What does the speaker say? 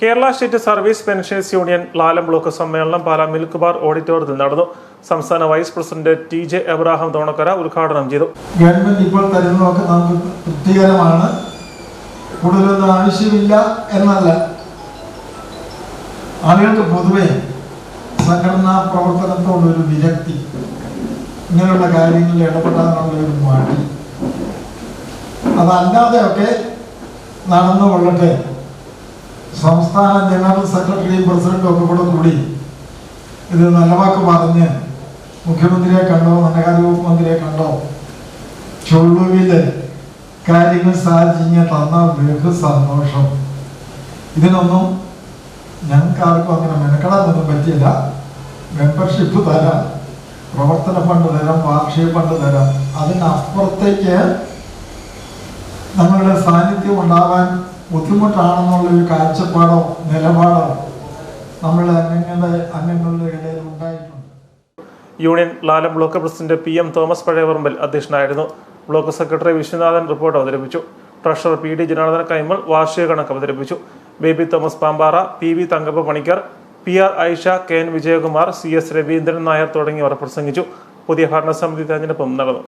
Kerala state service pensions union Lalam block സമ്മേളനം Pala milk bar ഓഡിറ്റോറിയത്തിൽ നടന്നു. സംസ്ഥാന vice president T J Abraham Thonakkara ഉദ്ഘാടനം ചെയ്തു. ഗവൺമെന്റ് ഇപ്പോൾ തരുന്നതൊക്കെ നമുക്ക് തൃപ്തികരമാണ്. കൂടുതലൊന്നും ആവശ്യമില്ല എന്നല്ല. ആളുകൾക്ക് പൊതുവെ സംഘടനാ പ്രവർത്തനത്തോടൊരു വിരക്തി ഇങ്ങനെയുള്ള കാര്യങ്ങളിൽ ഇടപെടാനുള്ള ഒരു മടി. അതല്ലാതെയൊക്കെ നടന്നു കൊള്ളട്ടെ സംസ്ഥാന ജനറൽ സെക്രട്ടറിയും പ്രസിഡന്റും ഒക്കെ കൂടെ കൂടി ഇത് നല്ല വാക്ക് പറഞ്ഞ് മുഖ്യമന്ത്രിയെ കണ്ടോ ധനകാര്യ വകുപ്പ് മന്ത്രിയെ കണ്ടോ? ചൊള്ളുവിൽ കാര്യങ്ങൾ സാധിച്ചിങ്ങ തന്ന ബഹു സന്തോഷം. ഇതിനൊന്നും ഞങ്ങൾക്ക് ആർക്കും അങ്ങനെ മെനക്കെടാനൊന്നും പറ്റിയില്ല. മെമ്പർഷിപ്പ് തരാം. പ്രവർത്തന ഫണ്ട് തരാം വാർഷിക ഫണ്ട് തരാം. അതിനപ്പുറത്തേക്ക് നമ്മളുടെ സാന്നിധ്യം ഉണ്ടാവാൻ ബുദ്ധിമുട്ടാണെന്നുള്ള ഒരു കാഴ്ചപ്പാടോ നിലപാടോ നമ്മളുടെ അംഗങ്ങളുടെ അംഗങ്ങളുടെ ഇടയിൽ ഉണ്ടായിട്ടുണ്ട്. Union Lalam block president P M Thomas Pazhayaparambil അധ്യക്ഷനായിരുന്നു. ബ്ലോക്ക് സെക്രട്ടറി വിശ്വനാഥൻ റിപ്പോർട്ട് അവതരിപ്പിച്ചു. Treasurer P D Janardhana Kaimal വാർഷിക കണക്ക് അവതരിപ്പിച്ചു. Baby Thomas Pampara P V Thankappa Panicker P R Aisha K N Vijayakumar C S Raveendran Nair തുടങ്ങിയവർ പ്രസംഗിച്ചു. പുതിയ ഭരണസമിതി തെരഞ്ഞെടുപ്പും നടന്നു.